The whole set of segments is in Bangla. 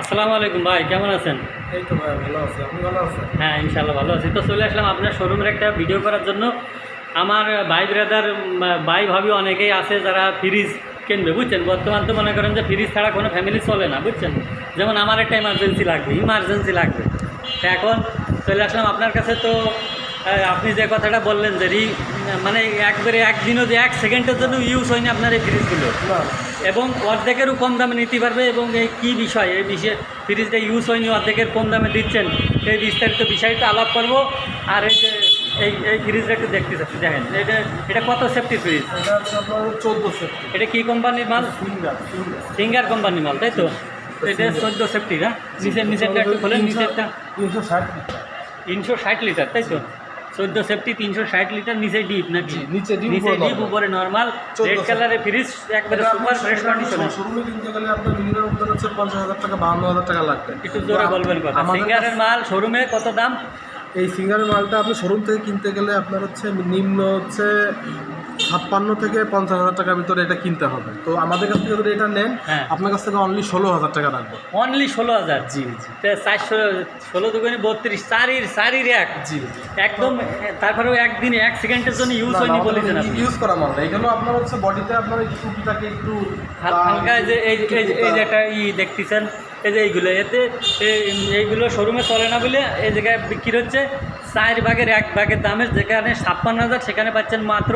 আসসালামু আলাইকুম ভাই কেমন আছেন? এই তো ভাই ভালো আছে। আপনি ভালো আছেন? হ্যাঁ ইনশাল্লাহ ভালো আছি। তো চলে আসলাম আপনার শোরুমের একটা ভিডিও করার জন্য। আমার ভাই ব্রাদার ভাই ভাবি অনেকেই আছে যারা ফ্রিজ কিনবে বুঝছেন? বর্তমান তো মনে করেন যে ফ্রিজ ছাড়া কোনো ফ্যামিলি চলে না বুঝছেন? যেমন আমার একটা ইমার্জেন্সি লাগবে ইমার্জেন্সি লাগবে। তো এখন চলে আসলাম আপনার কাছে। তো আপনি যে কথাটা বললেন যে রি মানে একবারে একদিনও যে এক সেকেন্ডের জন্য ইউজ হয়নি আপনার এই ফ্রিজগুলো না। এবং অর্ধেকেরও কম দামে নিতে পারবে এবং এই কী বিষয়? এই বিষয়ে ফ্রিজটা ইউজ হয়নি অর্ধেকের কম দামে দিচ্ছেন এই বিস্তারিত বিষয়টা আলাপ করব। আর এই যে এই এই ফ্রিজটা একটু দেখতে চাচ্ছি দেখেন এটা এটা কত সেফটি ফ্রিজ এটা চোদ্দ সেফটি এটা কী কোম্পানির মাল? ফিঙ্গার ফিঙ্গার সিঙ্গার কোম্পানির মাল তাই তো? এটা চোদ্দ সেফটি না? নিচের নিচেরটা একটু খোলেন নিচেরটা। তিনশো ষাট লিটার। তিনশো ষাট লিটার তাই তো? চোদ্দ সেফটি তিনশো ষাট লিটার নিচে ডিপ নাকি? নিচে ডিপ নিচে উপরে ডিপ উপরে নর্মাল রেড কালারে ফ্রিজ একবারে সুপার ফ্রেশ কন্ডিশন শোরুমে কিনতে গেলে আপনার মিনিমাম উত্তর হচ্ছে পঞ্চাশ হাজার টাকা বাহান্ন হাজার টাকা লাগবে। একটু জোরে বলবেন কথা। সিঙ্গারের মাল শোরুমে কত দাম? এই সিঙ্গারের মালটা আপনি শোরুম থেকে কিনতে গেলে আপনার হচ্ছে নিম্ন হচ্ছে ছাপ্পান্ন থেকে পঞ্চাশ হাজার টাকার ভিতরে এটা কিনতে হবে। তো আমাদের কাছ থেকে যদি এটা নেন হ্যাঁ। আপনার কাছ থেকে অনলি ষোলো হাজার টাকা রাখব। অনলি ষোলো হাজার জি জি। চারশো ষোলো দুগুণে বত্রিশ চারির চারির এক জি একদম তারপরেও একদিনে এক সেকেন্ডের জন্য ইউজ হয়নি বলেছেন আপনি। ইউজ করা মাল না। এগুলো আপনার হচ্ছে বডিতে আপনার এই একটু হালকা যে এই যে- এই যে- এই যে একটা ই দেখতেছেন এই যে এইগুলো এতে এই- এইগুলো শোরুমে চলে না বলে এই জায়গায় বিক্রি হচ্ছে। চার ভাগের এক ভাগের দামে যেখানে ছাপ্পান্ন হাজার সেখানে পাচ্ছেন মাত্র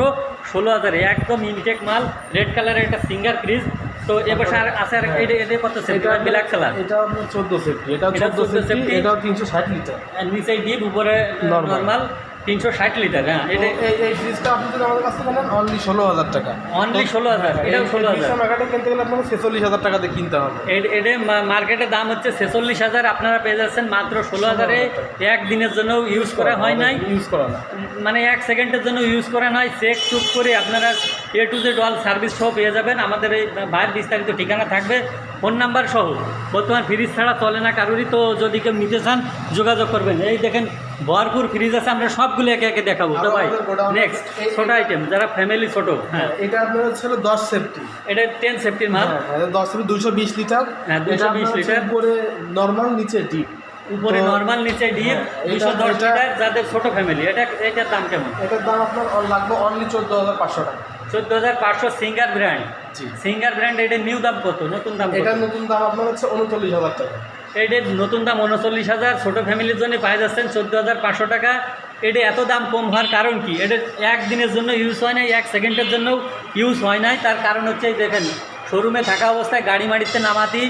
ষোলো হাজারে। একদম ইনটেক মাল রেড কালারের একটা সিঙ্গার ফ্রিজ তো এবার আর আছে আর এটা এটা কত সেফটি? এটা ব্ল্যাক কালার এটা আপনার চোদ্দ সেফটি। এটা এটা চোদ্দ 14 সেফটি তিনশো ষাট লিটার। আর নিচে ডিপ উপরে। নর্মাল তিনশো ষাট লিটার হ্যাঁ এটা এই এই ফ্রিজটা আপনি যদি আমাদের কাছ নেন অনলি ষোলো হাজার টাকা। অনলি ষোলো হাজার এটাও ষোলো হাজার। মার্কেটে কিনতে গেলে আপনাকে ছেচল্লিশ হাজার টাকা দিয়ে কিনতে হবে। এটা মা- মার্কেটের দাম হচ্ছে ছেচল্লিশ হাজার আপনারা পেয়ে যাচ্ছেন মাত্র ষোলো হাজারে। একদিনের জন্য ইউজ করা হয় নাই। ইউজ করা না মানে এক সেকেন্ডের জন্য ইউজ করা নয় চেক চুক করে আপনারা A to Z all service সহ পেয়ে যাবেন। আমাদের এই বাইরের বিস্তারিত ঠিকানা থাকবে। ফোন নাম্বার সহ। বর্তমান ফ্রিজ ছাড়া চলে না কারোরই। তো যদি কেউ নিতে চান যোগাযোগ করবেন। এই দেখেন ভরপুর ফ্রিজ আছে আমরা সবগুলো একে একে দেখাবো। তো ভাই নেক্সট ছোটো আইটেম যারা ফ্যামিলি ছোটো হ্যাঁ এটা আপনার হচ্ছে দশ সেফটি এটা টেন সেফটির মাল। হ্যাঁ দশ সেফটি দুইশো বিশ লিটার হ্যাঁ, 220 এটা আপনার হচ্ছে লিটার। উপরে নর্মাল নিচে ডিপ উপরে নর্মাল নিচে ডিপ হ্যাঁ, দুশো দশ লিটার যাদের ছোট ফ্যামিলি এটা এটার দাম কেমন? এটার দাম আপনার লাগবে অনলি চোদ্দ হাজার পাঁচশো টাকা। চোদ্দ হাজার পাঁচশো সিঙ্গার ব্র্যান্ড সিঙ্গার ব্র্যান্ড এটা নিউ দাম কত? নতুন দাম এটার নতুন দাম আপনার হচ্ছে উনচল্লিশ হাজার টাকা। এটার নতুন দাম উনচল্লিশ হাজার ছোটো ফ্যামিলির জন্য পাই যাচ্ছেন চোদ্দ হাজার পাঁচশো টাকা। এটা এত দাম কম হওয়ার কারণ কি? এটা একদিনের জন্য ইউজ হয় নাই এক সেকেন্ডের জন্য ইউজ হয় নাই। তার কারণ হচ্ছে এই দেখেন শোরুমে থাকা অবস্থায় গাড়ি মাটিতে নামাতি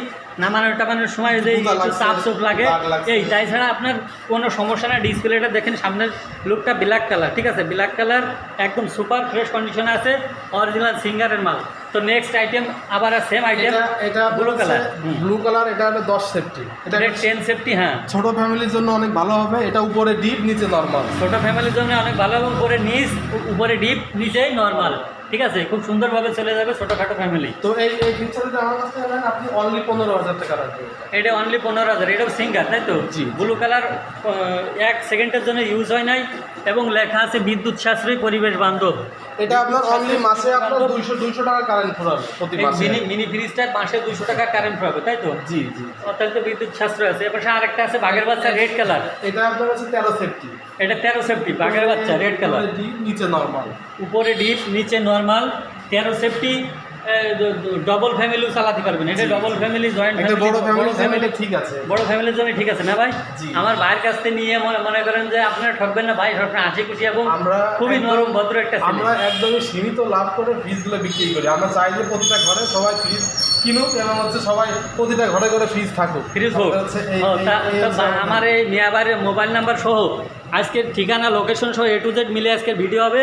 নামানো টামানোর সময় যে চাপ চোপ লাগে এই তাই ছাড়া আপনার কোনো সমস্যা না ডিসপ্লেটা দেখেন সামনের লুকটা ব্ল্যাক কালার ঠিক আছে? ব্ল্যাক কালার একদম সুপার ফ্রেশ কন্ডিশনে আছে অরিজিনাল সিঙ্গারের মাল। তো নেক্সট আইটেম আবার সেম আইটেম এটা ব্লু কালার ব্লু কালার এটা হলো দশ সেফটি এটা টেন সেফটি হ্যাঁ। ছোট ফ্যামিলির জন্য অনেক ভালো হবে। এটা উপরে ডিপ নিচে নর্মাল ছোট ফ্যামিলির জন্য অনেক ভালো এবং উপরে নিচ উপরে ডিপ নিচেই নর্মাল ঠিক আছে? খুব সুন্দরভাবে চলে যাবে ছোটোখাটো ফ্যামিলি তো এই এই ফিচার যদি আমার কাছ আপনি অনলি পনেরো হাজার টাকা রাখবেন। এটা অনলি পনেরো হাজার। এটাও সিঙ্গার তাই তো? জি। ব্লু কালার এক সেকেন্ডের জন্য ইউজ হয় নাই এবং লেখা আছে বিদ্যুৎ সাশ্রয়ী পরিবেশ বান্ধব। এটা আপনার অনলি মাসে আপনার দুইশো দুইশো টাকা কারেন্ট ফুরাবে প্রতি মাসে। মিনি মিনি ফ্রিজটার মাসে দুশো টাকা কারেন্ট ফুরাবে তাই তো? জি জি অর্থাৎ বিদ্যুৎ সাশ্রয় আছে। এবার আরেকটা আছে বাঘের বাচ্চা রেড কালার এটা আপনার হচ্ছে তেরো সেফটি এটা তেরো সেফটি বাঘের বাচ্চা রেড কালার ডিপ নিচে নর্মাল উপরে ডিপ নিচে নর্মাল তেরো সেফটি ডবল ফ্যামিলিও চালাতে পারবেন। এটা ডবল ফ্যামিলি জয়েন্ট বড় ফ্যামিলি ঠিক আছে। বড় ফ্যামিলির জন্য ঠিক আছে না ভাই? আমার ভাইয়ের কাছ থেকে নিয়ে মনে করেন যে আপনারা ঠকবেন না ভাই সবসময় হাসি খুশি এবং আমরা খুবই নরম ভদ্র একটা আমরা একদমই সীমিত লাভ করে ফ্রিজগুলো বিক্রি করি। আমরা চাই যে প্রতিটা ঘরে সবাই ফ্রিজ কিনুক এবং হচ্ছে সবাই প্রতিটা ঘরে ঘরে ফ্রিজ থাকুক। ফ্রিজ হোক আমার এই মিয়াবাড়ির মোবাইল নাম্বার সহ আজকের ঠিকানা লোকেশন সহ এ টু জেড মিলে আজকের ভিডিও হবে।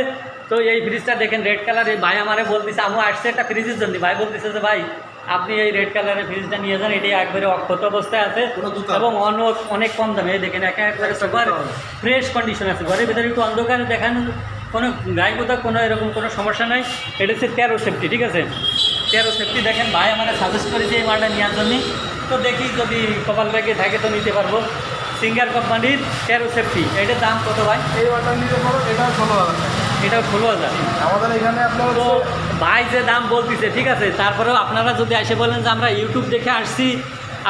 তো এই ফ্রিজটা দেখেন রেড কালার এই ভাই আমারে বলতেছে আমি আসছে একটা ফ্রিজের জন্য। ভাই বলতেছে যে ভাই আপনি এই রেড কালারের ফ্রিজটা নিয়ে যান এটি একবারে অক্ষত অবস্থায় আছে এবং অনেক অনেক কম দামে। দেখেন একে একবারে সুপার ফ্রেশ কন্ডিশন আছে। ঘরের ভিতরে একটু অন্ধকারে দেখানো কোনো গায়ে কোথাও কোনো এরকম কোনো সমস্যা নাই। এটা হচ্ছে তেরো সেফটি ঠিক আছে? তেরো সেফটি দেখেন ভাই আমার সাজেস্ট করেছে এই মালটা নেওয়ার জন্য। তো দেখি যদি কপাল ব্যাগে থাকে তো নিতে পারব। সিঙ্গার কোম্পানির তেরো সেফটি এটার দাম কত ভাই? এই ওয়াটার নিতে পারো এটা ষোলো হাজার এটাও ষোলো হাজার। আমাদের এখানে আপনার তো ভাই যে দাম বলতেছে ঠিক আছে? তারপরেও আপনারা যদি এসে বলেন যে আমরা ইউটিউব দেখে আসছি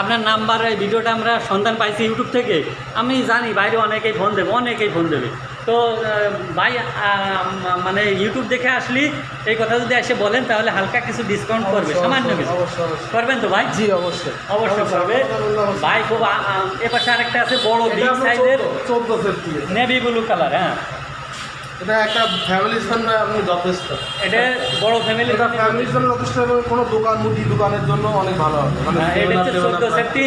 আপনার নাম্বার এই ভিডিওটা আমরা সন্ধান পাইছি ইউটিউব থেকে আমি জানি বাইরে অনেকেই ফোন দেবে অনেকেই ফোন দেবে। তো ভাই মানে ইউটিউব দেখে আসলি এই কথা যদি এসে বলেন তাহলে হালকা কিছু ডিসকাউন্ট করবে সামান্য কিছু। করবেন তো ভাই? জি অবশ্যই। অবশ্যই করবে। ভাই খুব এ পাশে আরেকটা আছে বড় বিগ সাইজের নেভি ব্লু কালার হ্যাঁ। এটা একটা ফ্যামিলির জন্য আপনি যথেষ্ট। এটা বড় ফ্যামিলি এটা ফ্যামিলির জন্য যথেষ্ট এবং কোনো দোকান মুদি দোকানের জন্য অনেক ভালো হবে। মানে হ্যাঁ, এটা হচ্ছে চোদ্দ সেফটি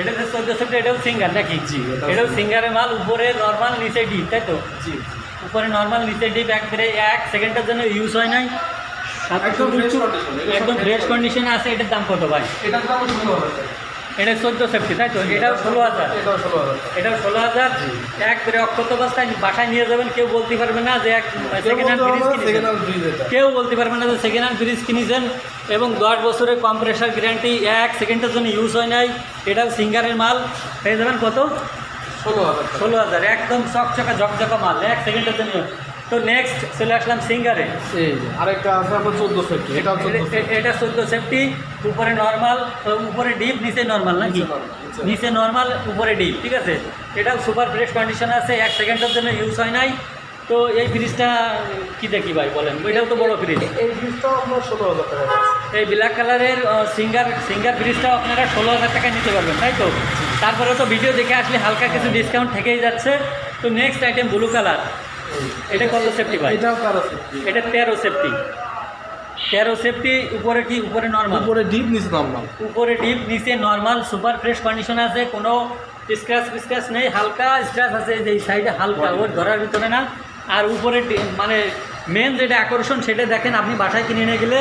এটা হচ্ছে চোদ্দ সেফটি এটাও সিঙ্গার নাকি জি, এটাও সিঙ্গারের মাল উপরে নর্মাল নিচে ডিপ তাই তো? জি। উপরে নর্মাল নিচে ডিপ একবারে এক সেকেন্ডের জন্য ইউজ হয় নাই। একদম ফ্রেশ কন্ডিশন একদম ফ্রেশ কন্ডিশনে আছে এটার দাম কত ভাই? এটার দাম। এটা চোদ্দ সেফটি তাই তো? এটাও ষোলো হাজার। এটাও ষোলো হাজার। এটাও ষোলো হাজার। একবারে অক্ষত অবস্থায় বাসায় নিয়ে যাবেন কেউ বলতে পারবে না যে এক সেকেন্ড হ্যান্ড ফ্রিজ। কেউ বলতে পারবে না যে সেকেন্ড হ্যান্ড ফ্রিজ কিনেছেন এবং দশ বছরের কম্প্রেসার গ্যারান্টি এক সেকেন্ডের জন্য ইউজ হয় নাই। এটাও সিঙ্গারের মাল। পেয়ে যাবেন কত? ষোলো হাজার ষোলো হাজার। একদম চকচকা ঝকঝকা মাল। এক সেকেন্ডের জন্য তো নেক্সট চলে আসলাম সিঙ্গারে আরেকটা আছে আপনার চোদ্দ সেফটি এটাও চোদ্দ এ- এ- এটা চোদ্দ সেফটি উপরে নর্মাল উপরে ডিপ নিচে নর্মাল নাকি। নিচে নর্মাল উপরে ডিপ ঠিক আছে? এটাও সুপার ফ্রেশ কন্ডিশন আছে এক সেকেন্ডের জন্য ইউজ হয় নাই। তো এই ফ্রিজটা কি দেখি ভাই বলেন। এটাও তো বড় ফ্রিজ এই ফ্রিজটাও আপনার ষোলো হাজার টাকা এই ব্ল্যাক কালারের সিঙ্গার সিঙ্গার ফ্রিজটাও আপনারা ষোলো হাজার টাকায় নিতে পারবেন তাই তো? তারপরে তো ভিডিও দেখে আসলে হালকা কিছু ডিসকাউন্ট থেকেই যাচ্ছে। তো নেক্সট আইটেম ব্লু কালার এটা কত সেফটি ভাই? এটাও তেরো সেফটি এটা তেরো সেফটি তেরো সেফটি উপরে কি? উপরে নর্মাল উপরে ডিপ নিচে নামলাম উপরে ডিপ নিচে নর্মাল সুপার ফ্রেশ কন্ডিশন আছে কোনো স্ক্র্যাচ স্ক্র্যাচ নেই হালকা স্ক্র্যাচ আছে যে সাইডে হালকা ওর ধরার ভিতরে না। আর উপরে মানে মেন যেটা আকর্ষণ সেটা দেখেন আপনি বাসায় কিনে নিয়ে গেলে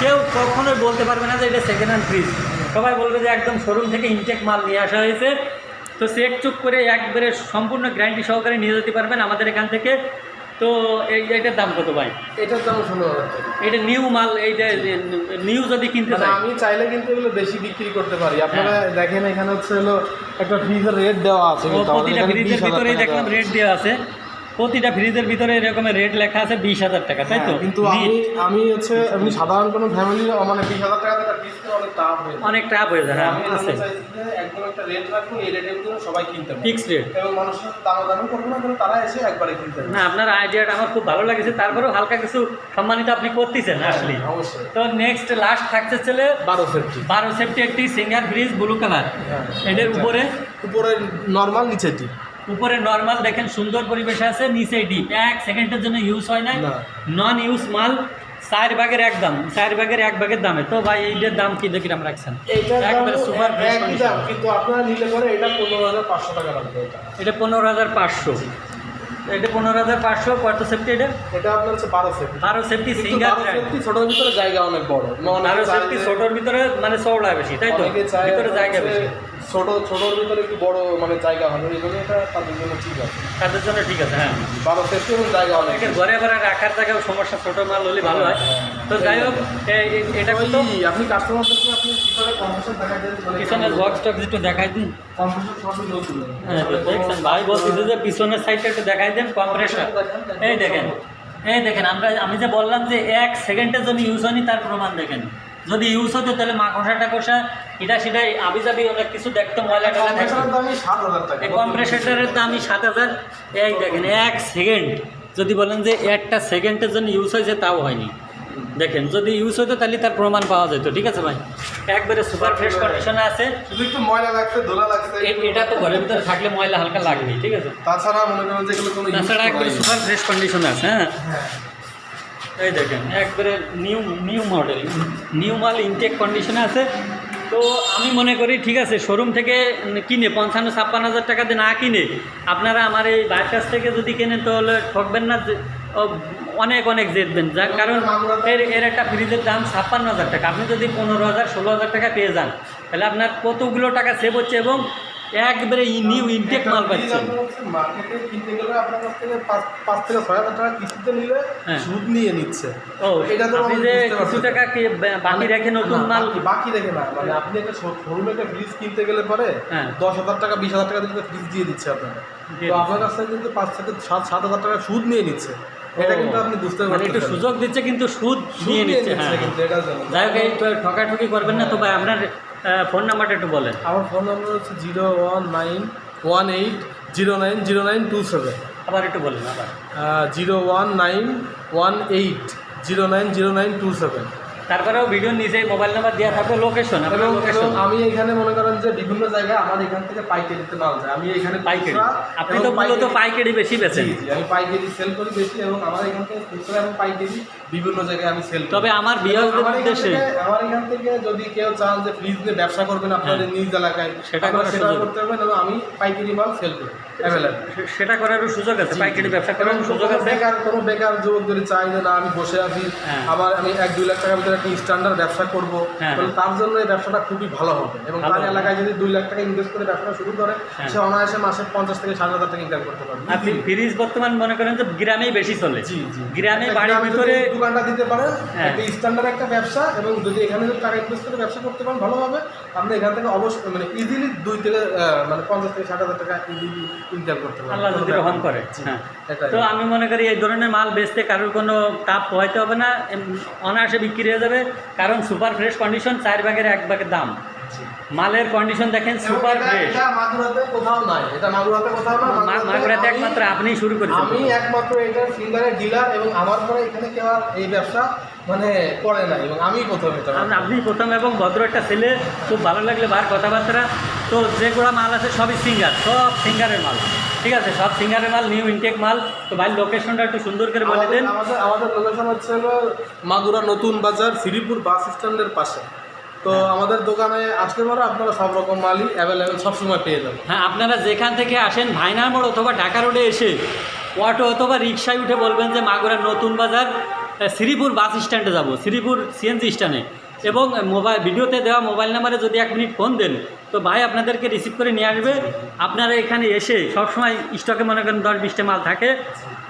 কেউ কখনোই বলতে পারবে না যে এটা সেকেন্ড হ্যান্ড ফ্রিজ সবাই বলবে যে একদম শোরুম থেকে ইনটেক মাল নিয়ে আসা হয়েছে। তো চেক চুক করে একবারে সম্পূর্ণ গ্যারান্টি সহকারে নিয়ে যেতে পারবেন আমাদের এখান থেকে। তো এই এটার দাম কত ভাই? এটার দাম ষোলো এটা নিউ মাল এইটা নিউ যদি কিনতে মানে চাই আমি চাইলে কিন্তু এগুলো বেশি বিক্রি করতে পারি। আপনারা হ্যাঁ। দেখেন এখানে হচ্ছে হলো একটা ফ্রিজের রেট দেওয়া আছে প্রতিটা ফ্রিজের ভিতরেই দেখলাম রেট দেওয়া আছে। প্রতিটা ফ্রিজের ভিতরে এরকমের রেট লেখা আছে বিশ হাজার টাকা তাই তো? হ্যাঁ, কিন্তু আমি আমি হচ্ছে এমনি সাধারণ কোনো ফ্যামিলি মানে বিশ হাজার টাকা একটা ফ্রিজ অনেক টাফ হয়ে অনেক টাপ হয়ে যায় হ্যাঁ আমি আছে। আমি একদম একটা রেট রাখুন এই রেটের ভিতরে সবাই কিনতে পারে ফিক্সড রেট এবং মানুষের দাম করবে না কিন্তু তারা এসে একবারে কিনতে না আপনার আইডিয়াটা আমার খুব ভালো লাগছে তারপরেও হালকা কিছু সম্মানিত আপনি করতেছেন আসলে অবশ্যই। তো নেক্সট লাস্ট থাকছে চলে বারো সেফটি বারো সেফটি একটি সিঙ্গার ফ্রিজ ব্লু কালার হ্যাঁ। এটার উপরে উপরে নর্মাল নিচেটি উপরে নর্মাল দেখেন সুন্দর পরিবেশে আছে নিচে ডিপ এক সেকেন্ডের জন্য ইউজ হয় না। নন ইউজ মাল চার ভাগের এক দাম। চার ভাগের এক ভাগের দামে। তো ভাই এইটার দাম কি দেখি আমরা রাখছেন? একবারে সুপার কিন্তু আপনারা নিলে পরে এটা পনেরো হাজার পাঁচশো টাকা লাগবে এটা। পনেরো হাজার পাঁচশো। এটা পনেরো হাজার পাঁচশো কত সেফটি এটা? এটা আপনার হচ্ছে বারো সেফটি বারো সেফটি সিঙ্গার সেফটি ছোটোর ভিতরে জায়গা অনেক বড়। অনেকে বারো সেফটি ছোটোর ভিতরে মানে চৌড়া বেশি তাই তো? ভিতরে জায়গা বেশি। ছোট ছোটোর ভিতরে একটু বড় মানে জায়গা হবে এই জন্য এটা তাদের জন্য ঠিক আছে। তাদের জন্য ঠিক আছে হ্যাঁ। বারো সেফটি এবং জায়গা অনেকের ঘরে ঘরে রাখার জায়গাও সমস্যা ছোটো মাল হলে ভালো হয়। তো যাই হোক এটা ওই আপনি কাস্টমারদেরকে আপনি পিছনে কম্পিউটার দেখাই দেন? পিছনের বক্স একটু দেখাই দিন। কম্পিউটার হ্যাঁ দেখছেন ভাই বলতেছে যে পিছনের সাইডটা একটু দেখাই দেন কম্প্রেসার এই দেখেন এই দেখেন আমরা আমি যে বললাম যে এক সেকেন্ডের জন্য ইউজ হয়নি তার প্রমাণ দেখেন। যদি ইউজ হতো তাহলে মাকড়সা টাকসা এটা সেটা আবি যাবি অনেক কিছু দেখতো ময়লা হাজার টাকা। কম্প্রেসারের দামই সাত হাজার। এই দেখেন এক সেকেন্ড যদি বলেন যে একটা সেকেন্ডের জন্য ইউজ হয়েছে তাও হয়নি। দেখেন যদি ইউজ হতো তাহলে তার প্রমাণ পাওয়া যেত ঠিক আছে ভাই? একবারে সুপার ফ্রেশ কন্ডিশনে আছে। শুধু একটু ময়লা লাগছে ধোলা লাগছে এটা তো ঘরের ভিতরে থাকলে ময়লা হালকা লাগবেই ঠিক আছে? তাছাড়া মনে করেন যে কোনো তাছাড়া একবারে সুপার ফ্রেশ কন্ডিশনে আছে হ্যাঁ? হ্যাঁ। এই দেখেন, একবারে নিউ নিউ মডেল নিউ মাল ইনটেক কন্ডিশনে আছে। তো আমি মনে করি, ঠিক আছে শোরুম থেকে কিনে, পঞ্চান্ন, ছাপ্পান্ন হাজার টাকা দিয়ে না কিনে, আপনারা আমার এই বাইর কাছ থেকে যদি কেনেন, তাহলে ঠকবেন না, যে অনেক অনেক জিতবেন। যার কারণ এর এর একটা ফ্রিজের দাম ছাপ্পান্ন হাজার টাকা। আপনি যদি পনেরো হাজার, ষোলো হাজার টাকা পেয়ে যান, তাহলে আপনার কতগুলো টাকা সেভ হচ্ছে এবং একবারে নিউ ইনটেক মাল পাচ্ছেন মার্কেটে কিনতে গেলে আপনার কাছ থেকে পাঁচ থেকে ছয় হাজার টাকা কিস্তিতে নিলে হ্যাঁ। সুদ নিয়ে নিচ্ছে। ও এটা তো আপনি যে কিছু টাকা কি বাকি রেখে নতুন না, মাল বাকি- রেখে না। মানে আপনি একটা শোরুমে একটা ফ্রিজ কিনতে গেলে পরে হ্যাঁ। দশ হাজার টাকা বিশ হাজার টাকা দিয়ে ফ্রিজ দিয়ে দিচ্ছে আপনাকে। তো আপনার কাছ থেকে কিন্তু পাঁচ থেকে সাত সাত হাজার টাকা সুদ নিয়ে নিচ্ছে। এটা কিন্তু আপনি বুঝতে মানে একটু সুযোগ দিচ্ছে কিন্তু সুদ নিয়ে নিচ্ছে হ্যাঁ। যাই হোক এই ঠকাঠকি করবেন না তো ভাই আপনার ফোন নাম্বারটা একটু বলেন। আমার ফোন নাম্বার হচ্ছে zero one nine one eight zero nine zero nine two seven. আবার একটু বলেন আবার। Zero one nine one eight zero nine zero nine two seven. তারপরেও ভিডিও নিজে মোবাইল নাম্বার দেওয়া থাকবে লোকেশন এবং আমি এখানে মনে করেন যে বিভিন্ন জায়গায় আমার এখান থেকে পাইকারিতে মাল যায়। আমি এখানে পাইকারি। আপনি তো মূলত পাইকারি- পাইকারি বেশি বেছেন। আমি পাইকারি সেল করি বেশি এবং আমার এখান থেকে খুচরা এবং পাইকারি বিভিন্ন জায়গায় আমি সেল তবে আমার এখান উদ্দেশ্যে থেকে- আমার এখান থেকে যদি কেউ চান যে ফ্রিজ নিয়ে ব্যবসা করবেন আপনাদের হ্যাঁ। নিজ এলাকায় সেটা সেটা। করতে পারবেন এবং আমি পাইকারি মাল সেল করি। সেটা করারও সুযোগ আছে পাইকারি ব্যবসা করার সুযোগ আছে। বেকার কোনো বেকার যুবক যদি চাই যে না আমি বসে আছি হ্যাঁ। আমার আমি এক দুই লাখ টাকার ভিতরে একটা স্ট্যান্ডার্ড ব্যবসা করব হ্যাঁ। তাহলে তার জন্য এই ব্যবসাটা খুবই ভালো হবে। এবং তার এলাকায় যদি দুই লাখ টাকা ইনভেস্ট করে ব্যবসা শুরু করে হ্যাঁ। সে অনায়াসে মাসে পঞ্চাশ থেকে ষাট হাজার টাকা ইনকাম করতে পারবে। আপনি ফ্রিজ বর্তমান মনে করেন যে গ্রামেই বেশি চলে। জি জি। গ্রামে বাড়ির ভিতরে দোকানটা দিতে পারেন হ্যাঁ। একটা স্ট্যান্ডার্ড একটা ব্যবসা এবং যদি এখানে যদি টাকা ইনভেস্ট করে ব্যবসা করতে পারেন ভালো হবে। আপনি এখান থেকে অবশ্যই মানে ইজিলি দুই থেকে মানে পঞ্চাশ থেকে ষাট হাজার টাকা ইজিলি ইনকাম করতে পারবেন। আল্লাহ যদি রহম করে। হ্যাঁ। তো আমি মনে করি এই ধরনের মাল বেচতে কারোর কোনো তাপ পোহাইতে হবে না অনায়াসে বিক্রি হয়ে যাবে। কারণ সুপার ফ্রেশ কন্ডিশন চার ভাগের এক ভাগের দাম। মালের কন্ডিশন দেখেন সুপার ফ্রেশ মাগুরাতে একমাত্র আপনিই শুরু করেছেন আমি একমাত্র এটা সিঙ্গারের ডিলার এবং আমার পরে এখানে কেউ এই ব্যবসা মানে করে না এবং আমি প্রথম এটা। আপনি প্রথম এবং ভদ্র একটা ছেলে খুব ভালো লাগলে বার কথাবার্তা। তো যেগুলো মাল আছে সবই সিঙ্গার সব সিঙ্গারের মাল। ঠিক আছে সব সিঙ্গারের মাল নিউ ইনটেক মাল। তো ভাই লোকেশনটা একটু সুন্দর করে বলে দেন। আমাদের আমাদের লোকেশন হচ্ছে হলো মাগুরা নতুন বাজার শ্রীপুর বাস স্ট্যান্ডের পাশে। তো আমাদের দোকানে আসতে পারো আপনারা সব রকম মালই অ্যাভেলেবেল সবসময় পেয়ে যাবেন। হ্যাঁ আপনারা যেখান থেকে আসেন ভাইনার মোড় অথবা ঢাকা রোডে এসে অটো অথবা রিক্সায় উঠে বলবেন যে মাগুরার নতুন বাজার শ্রীপুর বাস স্ট্যান্ডে যাব। শ্রীপুর সিএনজি স্ট্যান্ডে এবং মোবাইল ভিডিওতে দেওয়া মোবাইল নাম্বারে যদি এক মিনিট ফোন দেন তো ভাই আপনাদেরকে রিসিভ করে নিয়ে আসবে। আপনারা এখানে এসে সবসময় স্টকে মনে করেন দশ বিশটা মাল থাকে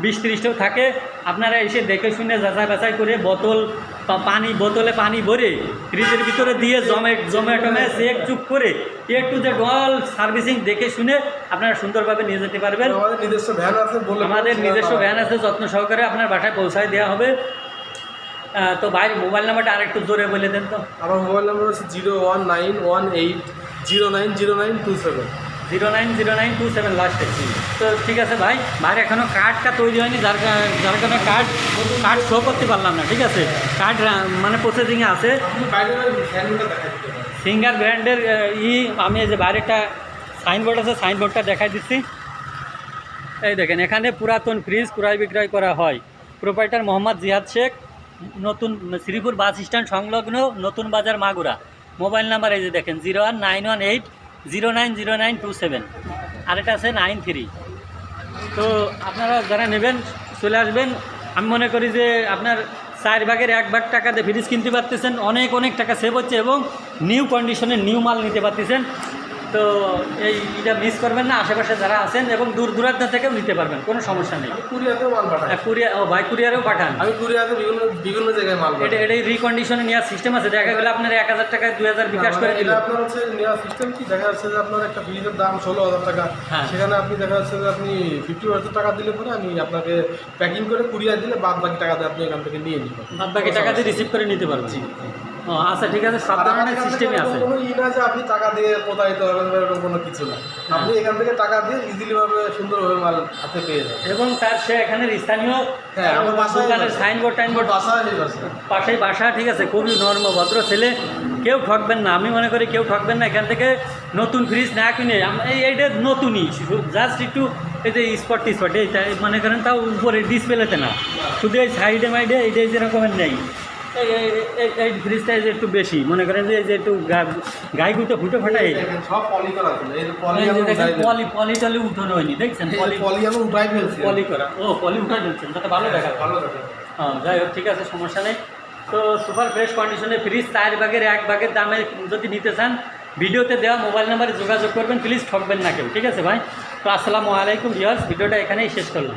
বিশ তিরিশটাও থাকে। আপনারা এসে দেখে শুনে যাচাই বাছাই করে বোতল পানি বোতলে পানি ভরে ফ্রিজের ভিতরে দিয়ে জমে জমে টমে চেক চুপ করে একটু যে ডল সার্ভিসিং দেখে শুনে আপনারা সুন্দরভাবে নিয়ে যেতে পারবেন। আমাদের নিজস্ব ভ্যান আছে আমাদের নিজস্ব ভ্যান আছে যত্ন সহকারে আপনার বাসায় পৌঁছায় দেওয়া হবে। তো ভাই মোবাইল নাম্বারটা আরেকটু জোরে বলে দেন তো। আমার মোবাইল নাম্বার হচ্ছে zero one nine one eight zero nine zero nine two seven. Zero nine zero nine two seven লাস্টে তো ঠিক আছে ভাই ভাই এখনও কার্ডটা তৈরি হয়নি যার যার কারণে কার্ড কার্ড শো করতে পারলাম না ঠিক আছে? কার্ড মানে প্রসেসিংয়ে আছে। সিঙ্গার ব্র্যান্ডের ই আমি যে বাইরে একটা সাইনবোর্ড আছে সাইনবোর্ডটা দেখাই দিচ্ছি। এই দেখেন এখানে পুরাতন ফ্রিজ ক্রয় বিক্রয় করা হয়। প্রোপাইটার মোহাম্মদ জিহাদ শেখ। নতুন শ্রীপুর বাস স্ট্যান্ড সংলগ্ন নতুন বাজার মাগুরা। মোবাইল নাম্বার এই যে দেখেন, zero one nine one eight, zero nine zero nine two seven. আরেকটা আছে নাইন থ্রি। তো আপনারা যারা নেবেন, চলে আসবেন। আমি মনে করি যে আপনার চার ভাগের এক ভাগ টাকা দিয়ে ফ্রিজ কিনতে পারতেছেন। অনেক অনেক টাকা সেভ হচ্ছে এবং নিউ কন্ডিশনে নিউ মাল নিতে পারতেছেন। তো এই এটা মিস করবেন না আশেপাশে যারা আছেন এবং দূর দূরান্ত থেকেও নিতে পারবেন কোনো সমস্যা নেই। কুরিয়াতেও মাল পাঠাই কুরিয়ার ও ভাই কুরিয়ারেও পাঠান। আমি কুরিয়াতে বিভিন্ন বিভিন্ন জায়গায় মাল এটা এটাই রিকন্ডিশনে নেওয়ার সিস্টেম আছে দেখা গেলে আপনার এক হাজার টাকায় দুই হাজার বিকাশ করে দিল। আপনার হচ্ছে নেওয়ার সিস্টেম কি? দেখা যাচ্ছে যে আপনার একটা ফ্রিজের দাম ষোলো হাজার টাকা। হ্যাঁ। সেখানে আপনি দেখা যাচ্ছে যে আপনি ফিফটি হাজার টাকা দিলে পরে আমি আপনাকে প্যাকিং করে কুরিয়ার দিলে বাদ বাকি টাকাতে আপনি এখান থেকে নিয়ে নিবেন বাদ বাকি টাকা দিয়ে রিসিভ করে নিতে পারবেন। আচ্ছা ঠিক আছে ধরনের সিস্টেমই আছে। কোনো ই না যে আপনি টাকা দিয়ে প্রতারিত হবেন বা এরকম কোনো কিছু না। আপনি এখান থেকে টাকা দিয়ে ইজিলি ভাবে সুন্দরভাবে মাল হাতে পেয়ে যাবেন। এবং তার সে এখানে স্থানীয় হ্যাঁ আমার বাসায় সাইনবোর্ড টাইনবোর্ড এই পাশেই বাসা ঠিক আছে খুবই নর্ম ভদ্র ছেলে কেউ ঠকবেন না। আমি মনে করি কেউ ঠকবেন না এখান থেকে নতুন ফ্রিজ না কিনে এই এইটা নতুনই জাস্ট একটু এই যে স্পট টিস্পট এইটা মনে করেন তাও উপরে ডিসপ্লেতে না। শুধু এই সাইডে মাইডে এইটাই যেরকমের নেই। এই এই- এই- এই ফ্রিজটা এই যে একটু বেশি মনে করেন যে এই যে একটু গাইগুলো ফুটে ফাটাই এই সব পলি করা পলি। পলি টলি উঠানো হয়নি দেখছেন? পলি পলি আমি উঠাই ফেলছি। পলি করা। ও পলি উঠাই দিচ্ছেন তাতে ভালো দেখা ভালো দেখা হ্যাঁ যাই হোক ঠিক আছে সমস্যা নেই। তো সুপার ফ্রেশ কন্ডিশনে ফ্রিজ চার ভাগের এক ভাগের দামে যদি নিতে চান ভিডিওতে দেওয়া মোবাইল নাম্বারে যোগাযোগ করবেন প্লিজ ঠকবেন না কেউ ঠিক আছে ভাই? তো আসসালামু আলাইকুম ভিউয়ার্স ভিডিওটা এখানেই শেষ করলাম।